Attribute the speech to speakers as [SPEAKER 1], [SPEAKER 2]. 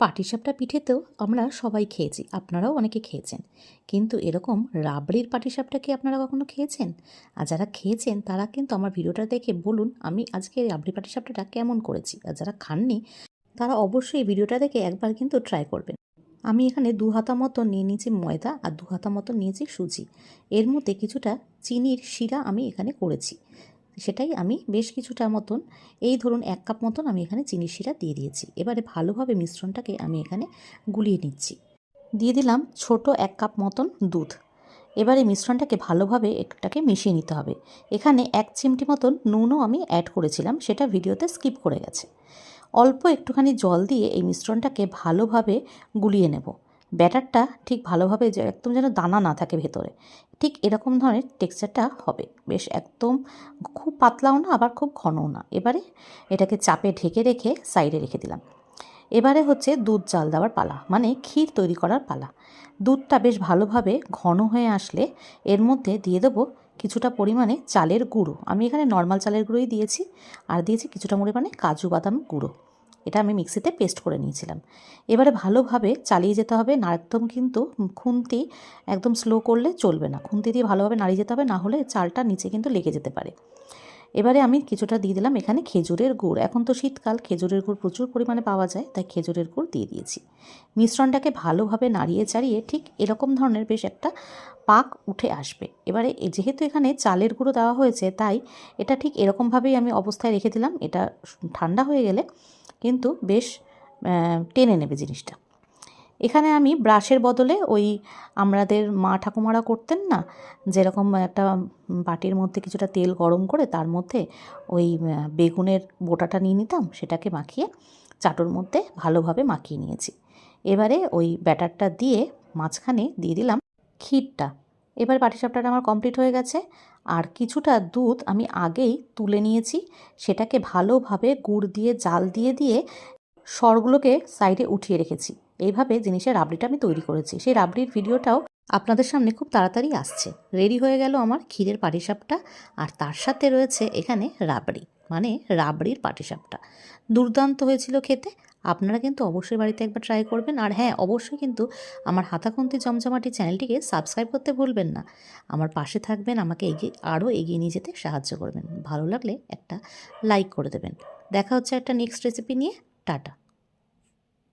[SPEAKER 1] পাটিসাপটা পিঠেতেও আমরা সবাই খেয়েছি, আপনারাও অনেকে খেয়েছেন। কিন্তু এরকম রাবড়ির পাটিসাপটা কি আপনারা কখনো খেয়েছেন? আর যারা খেয়েছেন, তারা কিন্তু আমার ভিডিওটা দেখে বলুন, আমি আজকে রাবড়ি পাটিসাপটাটা কেমন করেছি? আর যারা খাননি, তারা অবশ্যই ভিডিওটা দেখে একবার কিন্তু ট্রাই করবেন। আমি এখানে দু হাতা মতো নিয়ে নিয়েছি ময়দা আর দু হাতা মতো নিয়েছি সুজি। এর মধ্যে কিছুটা চিনির শিরা আমি এখানে করেছি। সেটাই আমি বেশ কিছুটা মতন, এই ধরুন এক কাপ মতন আমি এখানে চিনির শিরা দিয়ে দিয়েছি। এবারে ভালোভাবে মিশ্রণটাকে আমি এখানে গুলিয়ে নিচ্ছি। দিয়ে দিলাম ছোট এক কাপ মতন দুধ। এবারে মিশ্রণটাকে ভালোভাবে এটাকে মিশিয়ে নিতে হবে। এখানে এক চিমটি মতন নুনও আমি অ্যাড করেছিলাম, সেটা ভিডিওতে স্কিপ করে গেছে। অল্প একটুখানি জল দিয়ে এই মিশ্রণটাকে ভালোভাবে গুলিয়ে নেব। ব্যাটারটা ঠিক ভালোভাবে একদম যেন দানা না থাকে ভেতরে। ঠিক এরকম ধরনের টেক্সচারটা হবে। বেশ একদম খুব পাতলাও না, আবার খুব ঘনও না। এবারে এটাকে চাপে ঢেকে রেখে সাইডে রেখে দিলাম। এবারে হচ্ছে দুধ জাল দেওয়ার পালা মানে ক্ষীর তৈরি করার পালা। দুধটা বেশ ভালোভাবে ঘন হয়ে আসলে এর মধ্যে দিয়ে দেবো কিছুটা পরিমাণে চালের গুঁড়ো। আমি এখানে নর্মাল চালের গুঁড়োই দিয়েছি, আর দিয়েছি কিছুটা পরিমাণে কাজু বাদাম গুঁড়ো। এটা আমি মিক্সিতে পেস্ট করে নিয়েছিলাম। এবারে ভালোভাবে চালিয়ে যেতে হবে একদম কিন্তু খুন্তি একদম স্লো করলে চলবে না। খুন্তি দিয়ে ভালোভাবে নাড়িয়ে যেতে হবে, না হলে চালটা নিচে কিন্তু লেগে যেতে পারে। এবারে আমি কিছুটা দিয়ে দিলাম এখানে খেজুরের গুড়। এখন তো শীতকাল, খেজুরের গুড় প্রচুর পরিমাণে পাওয়া যায়, তাই খেজুরের গুড় দিয়ে দিয়েছি। মিশ্রণটাকে ভালোভাবে নাড়িয়ে চাড়িয়ে ঠিক এরকম ধরনের বেশ একটা পাক উঠে আসবে। এবারে যেহেতু এখানে চালের গুঁড়ো দেওয়া হয়েছে, তাই এটা ঠিক এরকমভাবেই আমি অবস্থায় রেখে দিলাম। এটা ঠান্ডা হয়ে গেলে কিন্তু বেশ টেনে নেবে জিনিসটা। এখানে আমি ব্রাশের বদলে ওই আমাদের মা ঠাকুমারা করতেন না, যেরকম একটা বাটির মধ্যে কিছুটা তেল গরম করে তার মধ্যে ওই বেগুনের বোটাটা নিয়ে নিতাম, সেটাকে মাখিয়ে চাটুর মধ্যে ভালোভাবে মাখিয়ে নিয়েছি। এবারে ওই ব্যাটারটা দিয়ে মাঝখানে দিয়ে দিলাম ক্ষীরটা। এবার পাটিসাপটাটা আমার কমপ্লিট হয়ে গেছে। আর কিছুটা দুধ আমি আগেই তুলে নিয়েছি। সেটাকে ভালোভাবে গুড় দিয়ে, জাল দিয়ে দিয়ে সরগুলোকে সাইডে উঠিয়ে রেখেছি। এইভাবে জিনিসের রাবড়িটা আমি তৈরি করেছি। সেই রাবড়ির ভিডিওটাও আপনাদের সামনে খুব তাড়াতাড়ি আসছে। রেডি হয়ে গেল আমার ক্ষীরের পাটিসাপটা। আর তার সাথে রয়েছে এখানে রাবড়ি। মানে রাবড়ির পাটিসাপটা। দুর্দান্ত হয়েছিল খেতে। আপনারা কিন্তু অবশ্যই বাড়িতে একবার ট্রাই করবেন। আর হ্যাঁ অবশ্যই কিন্তু আমার হাতাখন্তি জমজমাটি চ্যানেলটিকে সাবস্ক্রাইব করতে ভুলবেন না। আমার পাশে থাকবেন, আমাকে এগিয়ে, আরও এগিয়ে নিয়ে যেতে সাহায্য করবেন। ভালো লাগলে একটা লাইক করে দেবেন। দেখা হচ্ছে একটা নেক্সট রেসিপি নিয়ে। টাটা।